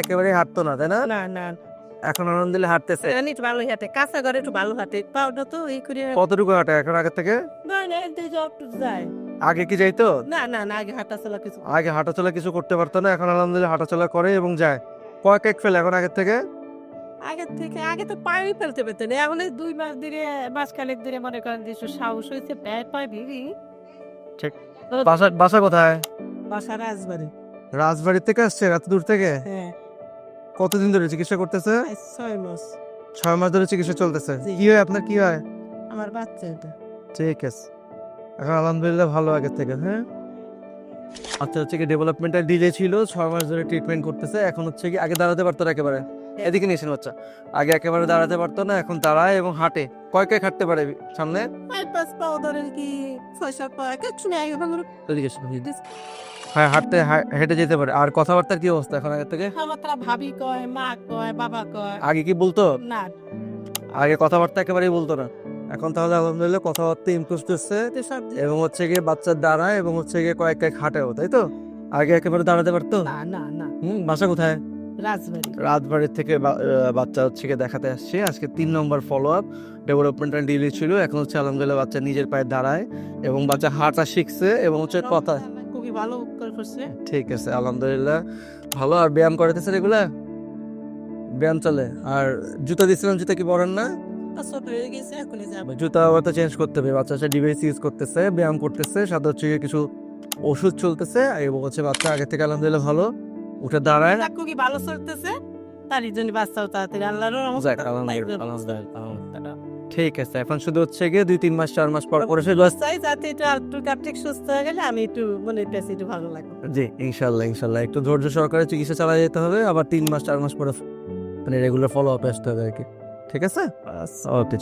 একেবারে হাঁটতো না তাই না? না না। এখন হাঁটতেছে। জানি একটু ভালো হাঁটে। কাঁচা ঘরে একটু ভালো হাঁটে। পাউডার তো এই করে কতটুকু হাঁটে এখন আগের থেকে? না না এতে যায়। আগে কি যাইতো? না না না আগে হাঁটা চলা কিছু আগে হাঁটাচলা কিছু করতে পারতো না এখন আলহামদুলিল্লাহ হাঁটাচলা করে এবং যায়। কয় কেক ফেলে এখন আগের থেকে? আগের থেকে আগে তো পায়ে ফেলতে পেতেন এখন দুই মাস ধরে মাস খানেক ধরে মনে করেন যে সাহস হয়েছে প্যাট পায়ে ভিড়ি। ঠিক। বাসা বাসা কোথায়? বাসা রাজবাড়ি। রাজবাড়ি থেকে আসছে এত দূর থেকে? হ্যাঁ। কতদিন ধরে চিকিৎসা করতেছে? ছয় মাস। ছয় মাস ধরে চিকিৎসা চলতেছে। কি হয় আপনার কি হয়? আমার বাচ্চা এটা। ঠিক আছে। এখন আলহামদুলিল্লাহ ভালো আগের থেকে হ্যাঁ? আচ্ছা হচ্ছে কি ডেভেলপমেন্টটা ডিলে ছিল ছয় মাস ধরে ট্রিটমেন্ট করতেছে। এখন হচ্ছে কি আগে দাঁড়াতে পারতো একেবারে। এদিকে নিয়েছেন বাচ্চা। আগে একেবারে দাঁড়াতে পারতো না এখন দাঁড়ায় এবং হাঁটে। কয় কয়েক হাঁটতে পারে সামনে। হ্যাঁ হাঁটতে হেঁটে যেতে পারে। আর কথাবার্তার কি অবস্থা এখন আগের থেকে? ভাবি কয় মা কয় বাবা কয়। আগে কি বলতো? না। আগে কথাবার্তা একেবারেই বলতো না। এখন তাহলে আলহামদুলিল্লাহ কথাবার্তা ইমপ্রুভ করছে এবং হচ্ছে গিয়ে বাচ্চার দাঁড়ায় এবং হচ্ছে গিয়ে কয়েক কয়েক হাঁটেও তাই তো? আগে একেবারে দাঁড়াতে পারতো? না না না। হুম বাসা কোথায়? রাজবাড়ির থেকে বাচ্চা হচ্ছে দেখাতে আসছে। আজকে তিন নম্বর ফলো আপ ডেভেলপমেন্ট অ্যান্ড ডিলি ছিল এখন হচ্ছে আলহামদুলিল্লাহ বাচ্চা নিজের পায়ে দাঁড়ায় এবং বাচ্চা হাঁটা শিখছে এবং হচ্ছে কথা খুবই ভালো করছে। ঠিক আছে আলহামদুলিল্লাহ। ভালো আর ব্যায়াম করাতেছে রেগুলার ব্যায়াম চলে আর জুতা দিয়েছিলাম জুতা কি পরেন না? জুতা আবার তো চেঞ্জ করতে হবে বাচ্চা হচ্ছে ডিভাইস ইউজ করতেছে ব্যায়াম করতেছে সাথে হচ্ছে কিছু ওষুধ চলতেছে এবং হচ্ছে বাচ্চা আগে থেকে আলহামদুলিল্লাহ ভালো। উঠে দাঁড়ায়। যাক খুবই ভালো চলতেছে। তারই জন্য বাচ্চাও তাড়াতাড়ি আল্লাহর রহমতে। ঠিক আছে এখন শুধু হচ্ছে গিয়ে দুই তিন মাস চার মাস পর পরে সে চাই যাতে একটু একটু কার্তিক সুস্থ হয়ে গেলে আমি একটু মনে পেয়েছি একটু ভালো লাগবে। জি ইনশাল্লাহ ইনশাল্লাহ একটু ধৈর্য সহকারে চিকিৎসা চালা যেতে হবে আবার তিন মাস চার মাস পরে মানে রেগুলার ফলো আপ আসতে হবে আর কি। ঠিক আছে? ওকে